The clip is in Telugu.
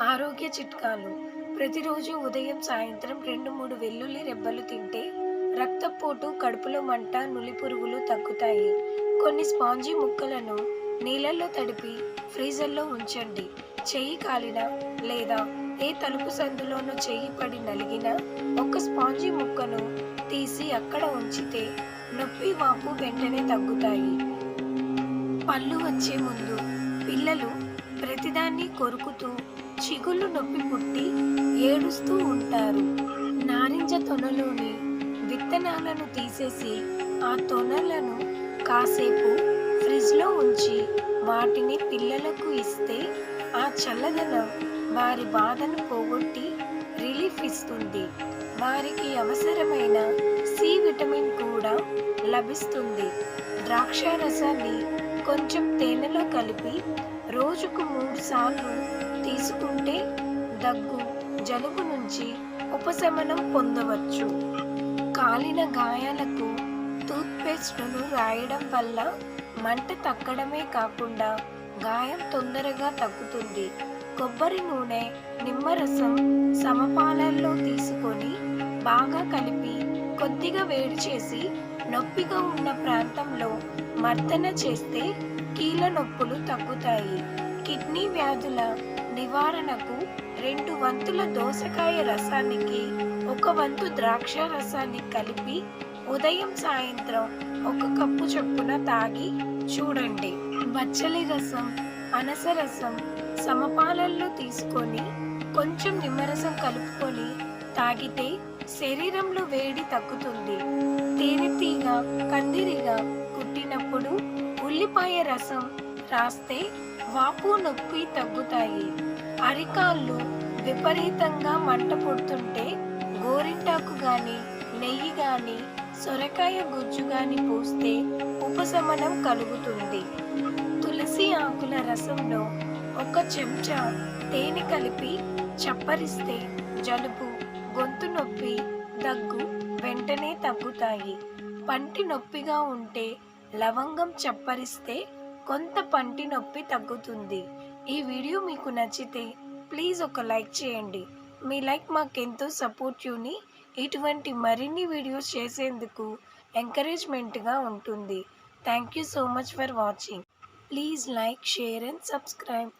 ఆరోగ్య చిట్కాలు. ప్రతిరోజు ఉదయం సాయంత్రం రెండు మూడు వెల్లుల్లి రెబ్బలు తింటే రక్తపోటు కడుపులో మంట నులి పురుగులు తగ్గుతాయి. కొన్ని స్పాంజీ ముక్కలను నీళ్ళల్లో తడిపి ఫ్రీజర్లో ఉంచండి. చెయ్యి కాలిన లేదా ఏ తలుపు సందులోనూ చెయ్యి పడి నలిగిన ఒక స్పాంజీ ముక్కను తీసి అక్కడ ఉంచితే నొప్పి వాపు వెంటనే తగ్గుతాయి. పళ్ళు వచ్చే ముందు పిల్లలు ప్రతిదాన్ని కొరుకుతూ చిగుళ్ళు నొప్పి పుట్టి ఏడుస్తూ ఉంటారు. నారింజ తొనలోని విత్తనాలను తీసేసి ఆ తొనలను కాసేపు ఫ్రిడ్జ్లో ఉంచి వాటిని పిల్లలకు ఇస్తే ఆ చల్లదనం వారి బాధను పోగొట్టి రిలీఫ్ ఇస్తుంది. వారికి అవసరమైన సి విటమిన్ కూడా లభిస్తుంది. ద్రాక్ష రసాన్ని కొంచెం తేనెలో కలిపి రోజుకు మూడు సార్లు తీసుకుంటే దగ్గు జలుబు నుంచి ఉపశమనం పొందవచ్చు. కాలిన గాయాలకు టూత్పేస్ట్ను రాయడం వల్ల మంట తగ్గడమే కాకుండా గాయం తొందరగా తగ్గుతుంది. కొబ్బరి నూనె నిమ్మరసం సమపాలల్లో తీసుకొని బాగా కలిపి కొద్దిగా వేడి చేసి నొప్పిగా ఉన్న ప్రాంతంలో మర్దన చేస్తే కీళ్ళ నొప్పులు తగ్గుతాయి. కిడ్నీ వ్యాధుల నివారణకు రెండు వంతుల దోసకాయ రసానికి ఒక వంతు ద్రాక్ష రసాన్ని కలిపి ఉదయం సాయంత్రం ఒక కప్పు చొప్పున తాగి చూడండి. బచ్చలి రసం అనస రసం సమపాలల్లో తీసుకొని కొంచెం నిమ్మరసం కలుపుకొని తాగితే శరీరంలో వేడి తగ్గుతుంది. తేనెతీగ కందిరిగా కుట్టినప్పుడు ఉల్లిపాయ రసం రాస్తే వాపు నొప్పి తగ్గుతాయి. అరికాళ్ళు విపరీతంగా మంట పుడుతుంటే గోరింటాకు గాని నెయ్యి గాని సొరకాయ గుజ్జు గాని పోస్తే ఉపశమనం కలుగుతుంది. తులసి ఆకుల రసంలో ఒక చెంచా తేనె కలిపి చప్పరిస్తే జలుబు గొంతు నొప్పి దగ్గు వెంటనే తగ్గుతాయి. పంటి నొప్పిగా ఉంటే లవంగం చప్పరిస్తే కొంత పంటి నొప్పి తగ్గుతుంది. ఈ వీడియో మీకు నచ్చితే ప్లీజ్ ఒక లైక్ చేయండి. మీ లైక్ మాకెంతో సపోర్టివ్ని ఇటువంటి మరిన్ని వీడియోస్ చేసేందుకు ఎంకరేజ్మెంట్గా ఉంటుంది. Thank you so much for watching. Please like share and subscribe.